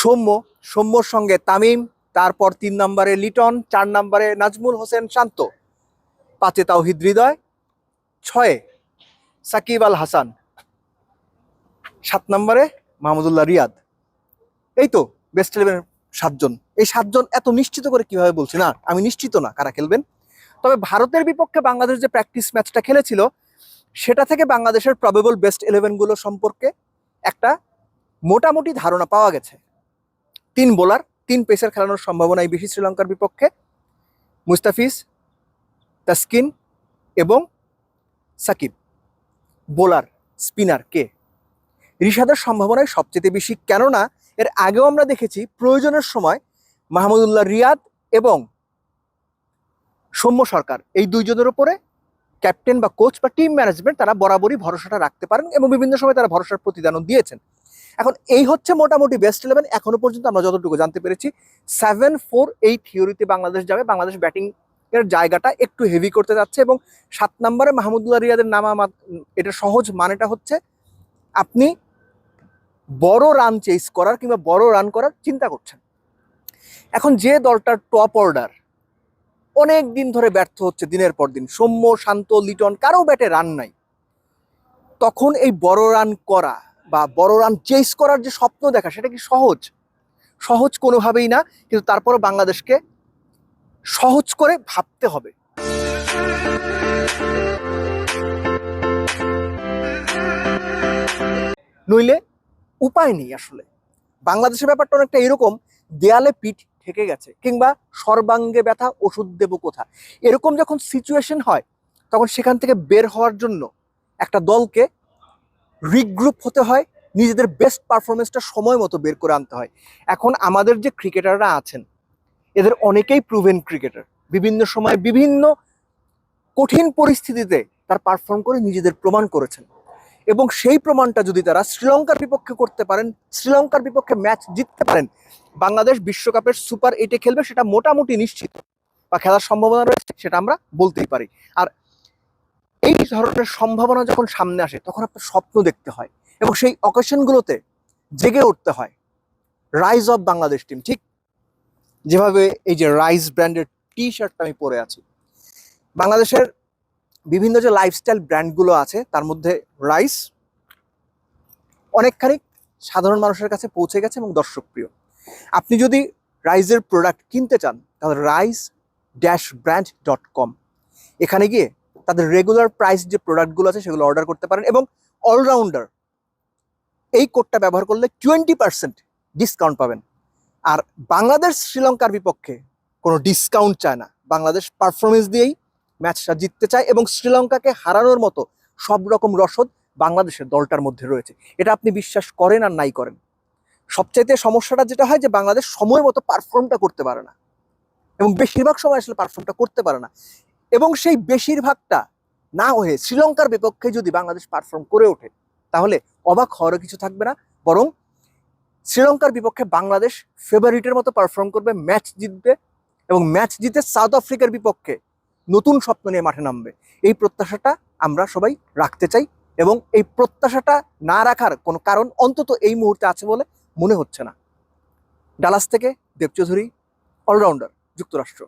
সৌম্য, সৌম্যর সঙ্গে তামিম, তারপর তিন নম্বরে লিটন, চার নম্বরে নাজমুল হোসেন শান্ত। পাঁচে তাওহিদ হৃদয়, ছয়ে সাকিব আল হাসান। সাত নম্বরে মাহমুদুল্লাহ রিয়াদ। এই তো বেস্ট ইলেভেন সাতজন। এই সাতজন এত নিশ্চিত করে কীভাবে বলছি? না, আমি নিশ্চিত না কারা খেলবেন। তবে ভারতের বিপক্ষে বাংলাদেশ যে প্র্যাকটিস ম্যাচটা খেলেছিল, সেটা থেকে বাংলাদেশের প্রবেবল বেস্ট ইলেভেনগুলো সম্পর্কে একটা মোটামুটি ধারণা পাওয়া গেছে। তিন বোলার, তিন পেসার খেলানোর সম্ভাবনাই বেশি শ্রীলঙ্কার বিপক্ষে। মুস্তাফিজ, তাসকিন এবং সাকিব। বোলার, স্পিনার কে? রিশাদের সম্ভাবনাই সবচেয়ে বেশি, কেননা এর আগেও আমরা দেখেছি প্রয়োজনের সময় মাহমুদুল্লাহ রিয়াদ এবং সৌম্য সরকার, এই দুইজনের উপরে ক্যাপ্টেন বা কোচ বা টিম ম্যানেজমেন্ট তারা বরাবরই ভরসাটা রাখতে পারেন এবং বিভিন্ন সময় তারা ভরসার প্রতিদানও দিয়েছেন। এখন এই হচ্ছে মোটামুটি বেস্ট ইলেভেন এখনও পর্যন্ত আমরা যতটুকু জানতে পেরেছি। সেভেন ফোর এই থিওরিতে বাংলাদেশ যাবে, বাংলাদেশ ব্যাটিং এর জায়গাটা একটু হেভি করতে যাচ্ছে এবং সাত নম্বরে মাহমুদুল্লাহ রিয়াদের নামা এটা সহজ মানেটা হচ্ছে আপনি বড় রান চেস করার কিংবা বড় রান করার চিন্তা করছেন। এখন যে দলটার টপ অর্ডার অনেক দিন ধরে ব্যর্থ হচ্ছে দিনের পর দিন। সৌম্য, শান্ত, লিটন, কারও ব্যাটে রান নাই। তখন এই বড় রান করা বা বড় রান চেস করার যে স্বপ্ন দেখা, সেটা কি সহজ? সহজ কোনোভাবেই না, কিন্তু তারপরও বাংলাদেশকে সহজ করে ভাবতে হবে। নইলে উপায় নেই আসলে। বাংলাদেশের ব্যাপারটা অনেকটা এরকম, দেয়ালে পিঠ ঠেকে গেছে, কিংবা সর্বাঙ্গে ব্যথা, ওষুধ দেব কোথা এরকম যখন সিচুয়েশন হয়, তখন সেখান থেকে বের হওয়ার জন্য একটা দলকে রিগ্রুপ হতে হয়, নিজেদের বেস্ট পারফরমেন্সটা সময় মতো বের করে আনতে হয়। এখন আমাদের যে ক্রিকেটাররা আছেন, এদের অনেকেই প্রুভেন ক্রিকেটার বিভিন্ন সময় বিভিন্ন কঠিন পরিস্থিতিতে তার পারফর্ম করে নিজেদের প্রমাণ করেছেন। এবং সেই প্রমাণটা যদি তারা শ্রীলঙ্কার বিপক্ষে করতে পারেন, শ্রীলঙ্কার বিপক্ষে ম্যাচ জিততে পারেন, বাংলাদেশ বিশ্বকাপের সুপার এইটে খেলবে, সেটা মোটামুটি নিশ্চিত। বা খেলার সম্ভাবনা রয়েছে, সেটা আমরা বলতেই পারি। আর এই ধরনের সম্ভাবনা যখন সামনে আসে, তখন আপনার স্বপ্ন দেখতে হয় এবং সেই অকেশনগুলোতে জেগে উঠতে হয়। রাইজ অফ বাংলাদেশ টিম ঠিক? যেভাবে এই যে রাইস ব্র্যান্ডের টি শার্টটা আমি পরে আছি। বাংলাদেশের বিভিন্ন যে লাইফস্টাইল ব্র্যান্ডগুলো আছে, তার মধ্যে রাইস অনেকখানি সাধারণ মানুষের কাছে পৌঁছে গেছে এবং দর্শকপ্রিয়। আপনি যদি রাইজের প্রোডাক্ট কিনতে চান, তাহলে rice dash brand dot com এখানে গিয়ে তাদের রেগুলার প্রাইস যে প্রোডাক্টগুলো আছে সেগুলো অর্ডার করতে পারেন এবং অলরাউন্ডার এই কোডটা ব্যবহার করলে টোয়েন্টি পার্সেন্ট ডিসকাউন্ট পাবেন। আর বাংলাদেশ শ্রীলঙ্কার বিপক্ষে কোনো ডিসকাউন্ট চায় না। বাংলাদেশ পারফরমেন্স দিয়েই ম্যাচটা জিততে চায় এবং শ্রীলঙ্কাকে হারানোর মতো সব রকম রসদ বাংলাদেশের দলটার মধ্যে রয়েছে। এটা আপনি বিশ্বাস করেন আর নাই করেন। সবচাইতে সমস্যাটা যেটা হয় যে বাংলাদেশ সময় মতো পারফর্মটা করতে পারে না। এবং বেশিরভাগ সময় আসলে পারফর্মটা করতে পারে না। এবং সেই বেশিরভাগটা না হয়ে শ্রীলঙ্কার বিপক্ষে যদি বাংলাদেশ পারফর্ম করে ওঠে, তাহলে অবাক হওয়ারও কিছু থাকবে না। বরং শ্রীলঙ্কার বিপক্ষে বাংলাদেশ ফেভারিটের মতো পারফর্ম করবে ম্যাচ জিতবে এবং ম্যাচ জিতে সাউথ আফ্রিকার বিপক্ষে নতুন স্বপ্ন নিয়ে মাঠে নামবে। এই প্রত্যাশাটা আমরা সবাই রাখতে চাই এবং এই প্রত্যাশাটা না রাখার কোনো কারণ অন্তত এই মুহূর্তে আছে বলে মনে হচ্ছে না। ডালাস থেকে দেবচৌধুরী অলরাউন্ডার যুক্তরাষ্ট্র।